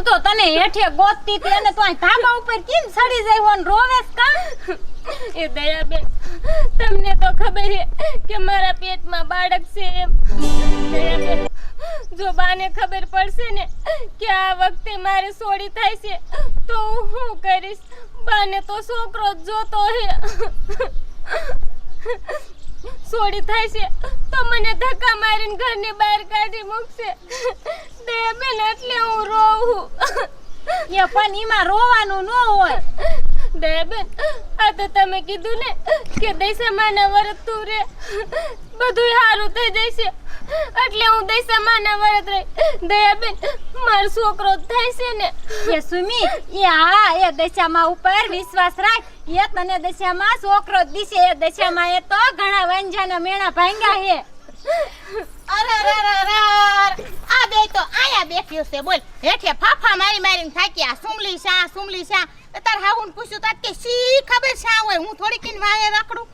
હું તો તને હેઠે ગોતતી હતી અને તું ધાબા ઉપર કેમ સડી જાય હોન રોવેસ કા? એ દયાબેન, તમને તો ખબર છે કે મારા પેટમાં બાળક છે એમ. દયાબેન, જો બાને ખબર પડશે ને કે આ વખતે મારે સોડી થાય છે, તો હું કરીશ? બાને તો છોકરો જ જોતો હે. સોડી થાય છે તો મને ધક્કા મારીને ઘરની બહાર કાઢી મૂકશે. દયાબેન એટલે હું રોવું. એ પણ એમાં રોવાનું ન હોય. દયાબેન આ તો તમે કીધું ને કે દેશે વરત તું રે. બધું સારું થઈ જશે. એટલે હું દૈસામાના વરત રહી. દયાબેન મારો છોકરો થાય છે ને. એ સુમી એ હા એ દશામાં ઉપર વિશ્વાસ રાખ. એ તને દશામાં છોકરો દીશે. એ દશામાં એ તો ઘણા વંજાના મેણા ભાંગ્યા હે અરે અરે અરે આ બે તો આયા બેઠ્યો છે બોલ. હેઠે ફાફા મારી મારીને થાક્યા સુમલી શા સુમલી શા. તાર હાઉન પૂછ્યું તાર કે શી ખબર શા હોય? હું થોડી કિન વાયે રાખડું.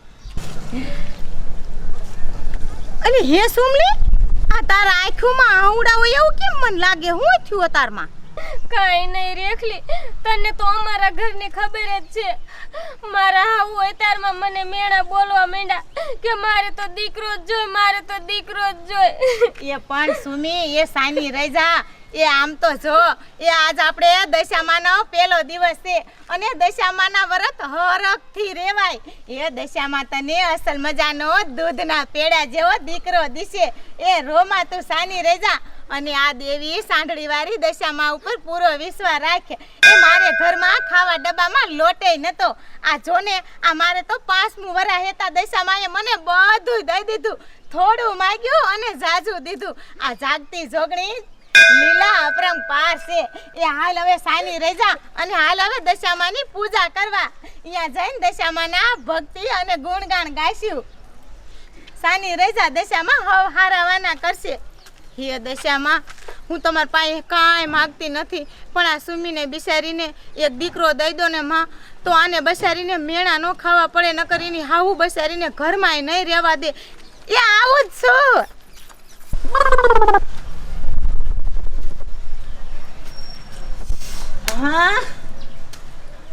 અરે હે સુમલી? આ તારા આંખોમાં આવડા હોય એવું કેમ મન લાગે? હું થયું અતારમાં? કાંઈ નહીં રેખલી તને તો અમારા ઘરની ખબર જ છે. મારા હાવું અત્યારમાં મને મેણા બોલવા માંડ્યા કે મારે તો દીકરો જ જોઈ મારે તો દીકરો જ જોઈ. એ પણ સુમી એ સાની રહી જા. એ આમ તો જો, એ આજ આપણે દશામાનો પહેલો દિવસ છે અને દશામાના વ્રત હરખથી રેવાય. એ દશામાં તને અસલ મજાનો દૂધના પેડા જેવો દીકરો દિશે. એ રોમાં તું સાની રેજા અને આ દેવી સાંઢળી વાળી દશામાં ઉપર પૂરો વિશ્વાસ રાખે. એ મારે ઘરમાં ખાવા ડબ્બામાં લોટે નતો. આ જો ને આ મારે તો પાંચમું વરા હેતા દશામાં મને બધું દઈ દીધું. થોડું માગ્યું અને જાજુ દીધું. આ જાગતી જોગણી લીલા અપરંપાર છે. એ હાલ હવે સાની રેજા અને હાલ હવે દશામાની પૂજા કરવા. અહીંયા જઈને દશામાના ભક્તિ અને ગુણગાન ગાઈશું. સાની રેજા દશામાં હવ હારાવાના કરશે. હે દશામાં, હું તમારા પાસે કાંઈ માગતી નથી, પણ આ સુમીને બિચારીને એક દીકરો દઈ દો ને માં, તો આને બસારીને મેણા ન ખાવા પડે ન કરીને હાવું બસારીને ઘરમાં નહીં રહેવા દે. એ આવું જ છું. હા?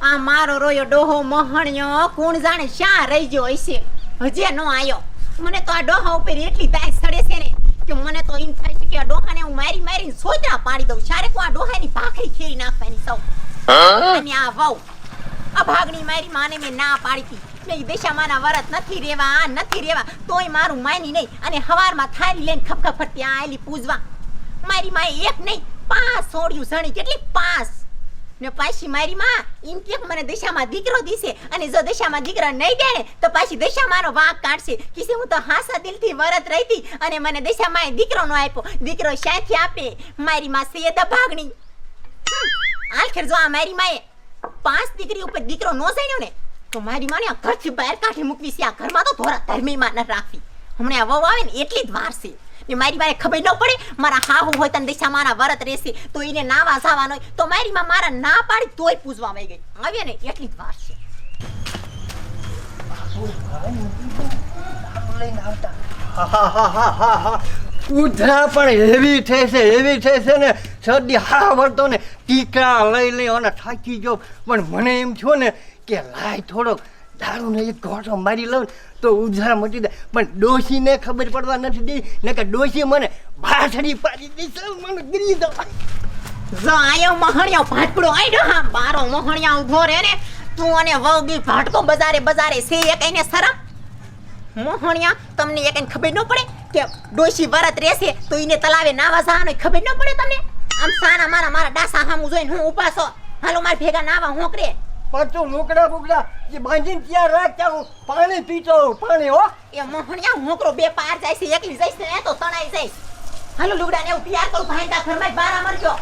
આ મારો રોયો ડોહો મહણ્યો કોણ જાણે શા રહી ગયો હશે? હજે નો આયો. મને તો આ ડોહા ઉપર એટલી દાય સડે છે ને કે મને તો એમ થાય છે કે આ ડોહાને હું મારી મારી સોચરા પાડી દઉં. શારે આ ડોહાની ભાખરી ખેરી નાખવાની સૌ. અને આ વહુ આ ભાગણી મારી માને મેં ના પાડી હતી મેં દેશામાના વરત નથી રેવા નથી રેવા. તોય મારું માની નહીં અને હવારમાં થાળી લઈને ખપખપ ફરતી આ આયેલી પૂજવા. મારી માએ એક નહીં પાંચ સોડિયું સણી કેટલી પાંચ ને પાછી મારી માં એમ કે મને દશામાં દીકરો દીશે અને જો દશામાં દીકરો નહીં દે ને તો પાછી દશામાંનો વાંક કાઢશે. કિસે હું તો હાસા દિલથી વરત રહીતી અને મને દશામાં દીકરો નો આપ્યો. દીકરો શાયથી આપે. મારી માં સેદ ભાગણી આખર જો આ મારી માએ પાંચ દીકરી ઉપર દીકરો નો સણ્યો ને, તો મારી માને આ ઘરથી બહાર કાઢી મૂકવી છે. આ ઘરમાં તો ધોરા ધર્મીમાં ન રાખવી. હમણાં વહુ આવે ને, એટલી જ વાર છે. ને મારી મારે ખબર ન પડે? મારા હાહુ હોય તને દિશા મારા વરત રહેશે, તો એને ના વાસાવાનો તો મારી માં મારા ના પાડી, તોય પૂજવા આવી ગઈ. આવે ને, એટલી જ વાર છે. ઉધરા પણ હેવી થશે એવી થઈ ને. શરદી હા વળતો ને ટીકા લઈ લઈ અને થાકી ગયો. પણ મને એમ થયો ને કે લાય થોડોક દારૂને એક ઘોટો મારી લઉં તો ઉધરા મટી દે પણ ડોશીને ખબર પડવા નથી દી ને કે ડોશી મને ભાથડી પાડી દેશે. મને ગરી દો જો આયો મહણિયો ભાટકડો આઈડો હા. બારો મહણિયા ઊભો રે ને, તું અને વહુ બી ભાટકો બજારે બજારે છે એક એને શરમ? મોહણિયા, તમને એક એને ખબર ન પડે કે ડોશી વરત રહેશે તો એને તલાવે નાવા જવાનો ખબર ન પડે તમને? આમ સાના મારા મારા ડાસા હામું જોઈને હું ઉપાસો હાલો, મારા ભેગા નાવા હોંકરે. પણ તું લુકડા બુકડા જે બાંધીને ત્યાં રાખ ત્યાં હું પાણી પીતો પાણી હો. એ મોહણિયા મોકરો બે પાર જાય છે એકલી જઈશ ને તો તણાઈ જઈશ. હાલો લુગડાને એવું તૈયાર કરું ભાઈતા ઘરમાં બારા મરજો.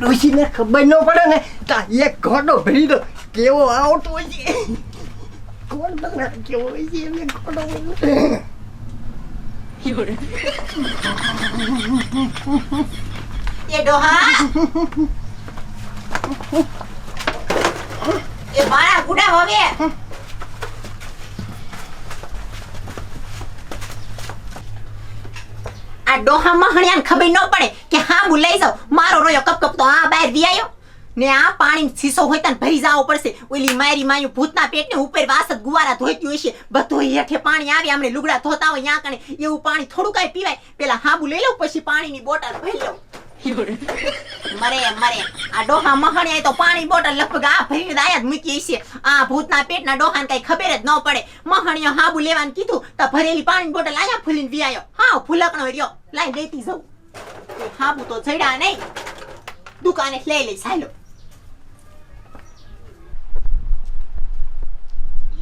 ડોશીને ખબર ન પડે ને તા એક ઘોડો ભરી દો કેવો આવતો છે. કોણ બનાવે કેવો હોય છે એમને ઘોડો એ ડોહા. એ મારા ગુડા હવે. આ ડોહા મહણિયાને ખબર ન પડે કે હા હું લઈ જાઉં. મારો રોયો કપ કપ તો આ બહાર વી આયો. ને આ પાણી શીશો હોય તને ભરી જાવો પડશે. ઓલી મારી માયું ભૂતના પેટને ઉપર વાસત ગુવારા ધોઈતી હશે. બધું હેઠે પાણી આવે, આમણે લુગડા ધોતા હોય ત્યાં કણે. એવું પાણી થોડું કાંઈ પીવાય. પેલા હાબુ લઈ લઉં, પછી પાણીની બોટલ ભરી લઉં. પાણી બોટલ લગભગ આ ભરીને દાયા આ ભૂતના પેટના ડોહાને કઈ ખબર જ ન પડે. મહણિયો હાબુ લેવાનું કીધું, તો ભરેલી પાણી બોટલ આયા ફૂલીને વિયાયો હા ફૂલકણો રહ્યો. લાઈ લેતી જાઉં. હાબુ તો જડ્યા નહીં દુકાને લઈ લઈ સાલો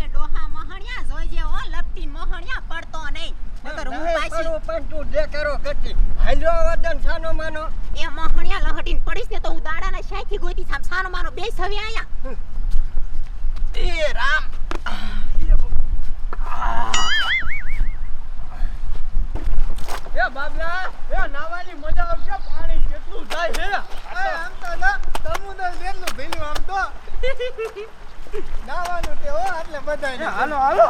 ડોહા મહણિયા જોઈજે હો. લપટી મહણિયા પડતો નહીં નકર હું પાછી પણ તું દેખાડો કરતી હાલ્યો વદન સાનો માનો. એ મહણિયા લહટીને પડીશ ને તો હું દાડાના શાયથી ગોતી સામ સાનો માનો બેસ હવે આયા એ રામ. એ બાબલા એ નાવાની મજા આવશે પાણી કેટલું જાય છે? આમ તો ના સમુદ્ર જેટલું ભીલું આમ તો. નાવાનું તે હો એટલે બધાય હાલો હાલો.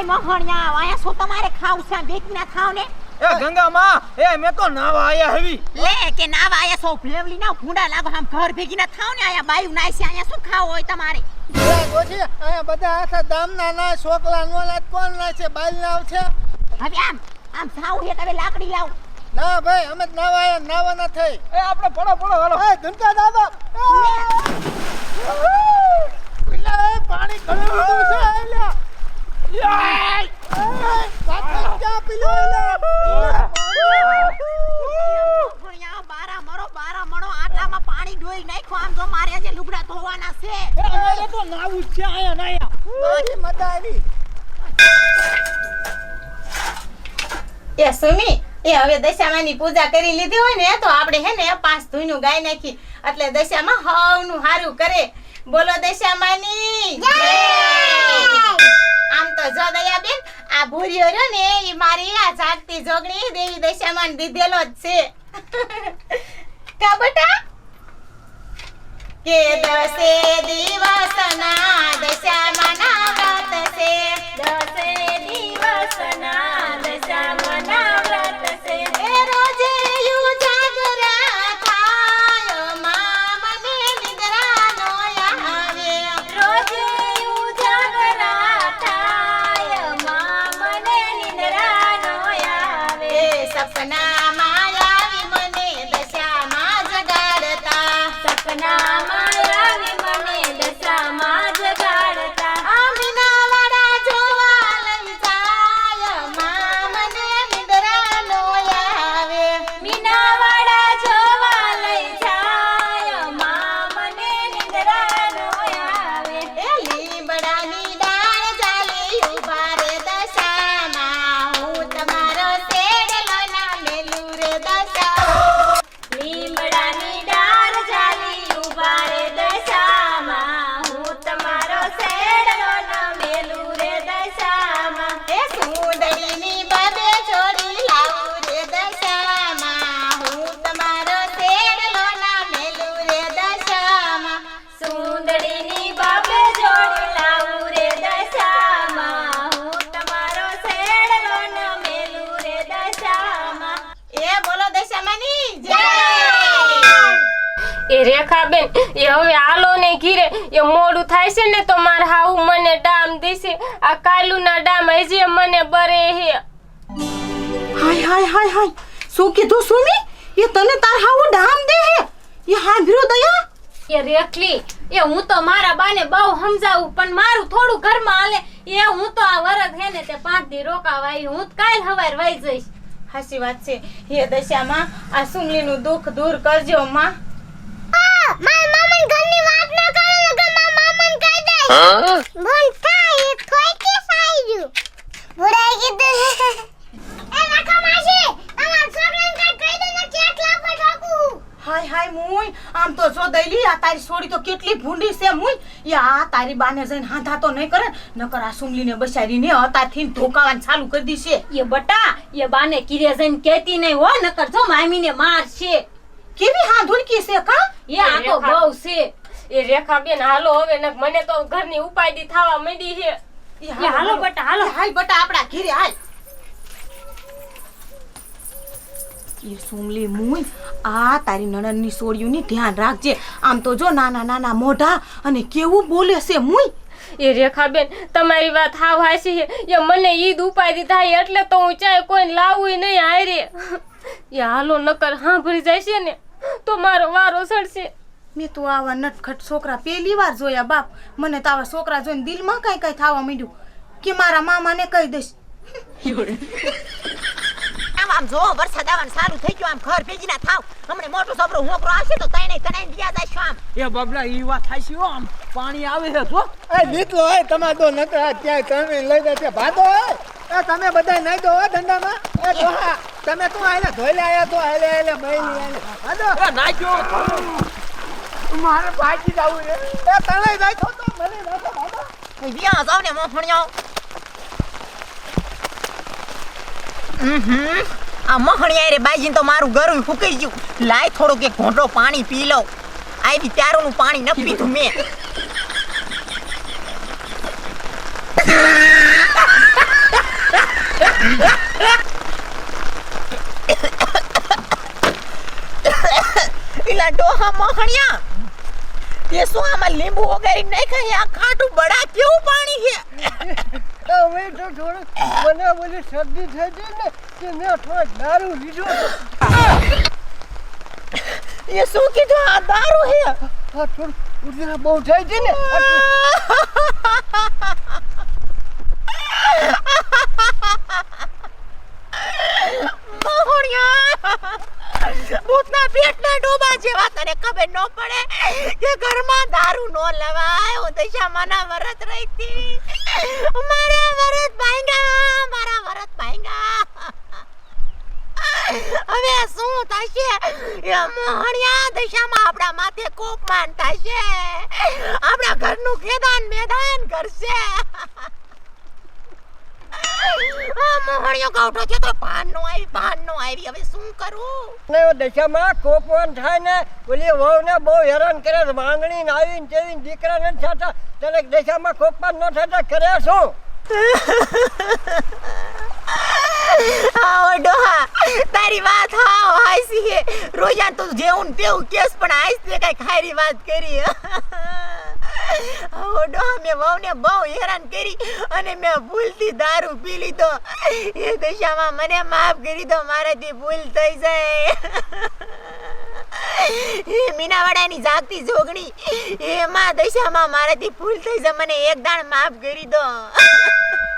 આય મહણિયા આયા શું તમારે ખાવ છે? બેટી ના ખાવ ને? એ ગંગા માં એ મે તો નાવા આયા હેવી. લે કે નાવા આયા છો? ભેવલી ના ભૂંડા લાગો આમ ઘર ભેગી ના થાવ ને? આયા બાયુ નાય છે. આયા શું ખાવ હોય તમારે? એ ગોછી અહીંયા બધા આખા ગામના ના છોકલા નો લાત કોણ ના છે? બાલ નાવ છે? હવે આમ આમ થાવ હે તમે લાકડી લાવ? ના ભાઈ અમે જ નાવા આયા નાવા ના થઈ. એ આપણે પડો પડો હાલો. એ ધનકા દાદા પાણી ઘણું બધું છે એલા પાછળ ક્યાં પીલો એલા મહણિયા બારા મરો બારા મણો આટલામાં પાણી ડોઈ નાખો આમ જો મારે આજે લુગડા ધોવાના છે મારી મજા આવી એ સુમી એ હવે દશામાની પૂજા કરી લીધી હોય ને તો આપણે હે ને પાંચ ધૂનું ગાઈ નાખી. એટલે દશામાં હવનું હારું કરે. બોલો દશામાની. આમ તો જો દયાબેન આ ભૂરીઓ રહ્યો ને એ મારી આ જાગતી જોગણી દેવી દશામાન દીધેલો જ છે. કા બટા? કે દસે દિવસના દશામાના વ્રત છે દસે એ રેખાબેન એ હવે આલો ને ઘીરે. એ મોડું થાય છે ને તો માર હાઉ મને ડામ દેશે. આ કાલુના ડામ હજી મને બરે હે. હાય હાય હાય હાય. શું કીધું સુમી એ તને તાર હાઉ ડામ દે હે. એ હાંભળ્યો દયા. એ રેખલી એ હું તો મારા બાને બહુ સમજાવું પણ મારું થોડું ઘરમાં હાલે. એ હું તો આ વરસ હે ને તે પાંચ દી રોકાવા હું તો કાલ હવાર વાઈ જઈશ. હાચી વાત છે. હે દશામાં આ સુમલીનું દુઃખ દૂર કરજો માં. હાય હાય મુય આમ તો જો દઈલી આ તારી છોડી તો કેટલી ભૂંડી છે મુય એ આ તારી બાને જઈને હાથા તો નહીં કરે નકર આ સુંગલીને બસારીને અતાથી ધોકાવાનું ચાલુ કરી દીશે. એ બટા એ બાને કિરે જઈને કહેતી નહીં હો નકર જો મામીને મારશે. કેવી હાંધુડકી છે કા? એ આ તો બહુ છે. એ રેખા બેન હાલો હવે ને મને તો ઘરની ઉપાયદી થવા માંડી છે. એ હાલો બટા હાલો. હાલ બટા આપણા ઘીરે હાલ. એ સુમલી મુઈ આ તારી નણંદની સોળિયુંની ધ્યાન રાખજે. આમ તો જો નાના નાના મોઢા અને કેવું બોલે છે મુઈ? એ રેખાબેન તમારી વાત હાવ હાસી છે. એ મને ઈદ ઉપાય દીધા એટલે તો હું ચાય કોઈને લાવું નહીં હારે. એ હાલો નકર હાંભળી જાય છે ને તો મારો વારો સડશે. મેં તો આવા નટખટ છોકરા પહેલી વાર જોયા બાપ. મને તો આવા છોકરા જોઈને દિલમાં કઈ કઈ થવા માંડ્યું કે મારા મામાને કહી દઈશ. આમ આમ જો વરસાદ આવવાનું સારું થઈ ગયું આમ ઘર ભેગી ના થાવ. હમણે મોટું છોકરો હોકરો આવશે તો તઈને તને દિયા જઈશું આમ. એ બબલા ઈ વાત થાય છે આમ પાણી આવે છે તો એ દીકલો હોય તમારે તો નકરા ત્યાં તમે લઈ જાય છે ભાતો એ. તમે બધા નહીં દો હો ધંધામાં? એ ડોહા તમે તું આને ધોઈ આયા તો આલે આલે બૈલી આલે ભાદો એ નાખ્યો. મારે ભાગી જવું છે. એ તને જાય તો મને નાખો બાબા વ્યા, જાવ ને મોહણિયો હમ આ મોહણિયા રે બાજીને તો મારું ગરું ફૂકી ગયું. લાય થોડુંક એક ઘોંટો પાણી પી લઉં. આવી ત્યારોનું પાણી ન પીધું મેં. પેલા ડોહા મોહણિયા તે શું આમાં લીંબુ વગેરે નાખ્યા આ ખાટું બડા કેવું પાણી છે? હવે તો થોડું મને બધી શરદી થઈ ગઈ ને કે મેં થોડોક દારૂ લીધો. એ શું કીધું? આ દારૂ છે? આ થોડું ઉધરા બહુ થઈ છે ને. ભૂતના પેટના ડોબા જેવા તને ખબર ન પડે? કે લવાય દશામાના વરત રહીતી મારા વરત ભાંગા, મારા વરત ભાંગા. હવે શું થશે? એ મોહણિયા દિશામાં આપણા માથે કોપમાન થશે. આપણા ઘરનું ખેદાન મેદાન કરશે. મોહણિયો કાવઠો છે તો ભાન નો આવી, ભાન નો આવી. હવે શું કરું? ને દશામાં કોપવાન થાય ને, ઓલી વહુને બહુ હેરાન કરે માંગણી ને આવીને તેવીને દીકરા નથી થતા દિશામાં કોપવાન નો થતા કરે શું? આવો ડોહા, તારી વાત હાવ હાસી હે. રોજા તું જેવું તેવું કેસ, પણ આઈસ તે કઈ ખારી વાત કરી આવો મેં વહુને બહુ હેરાન કરી અને મેં ભૂલથી દારૂ પી લીધો. એ દશામાં મને માફ કરી દો, મારાથી ભૂલ થઈ જાય. મીનાવાડાની જાગતી જોગણી, એમાં દશામાં મારાથી ભૂલ થઈ જાય મને એક દાણ માફ કરી દો.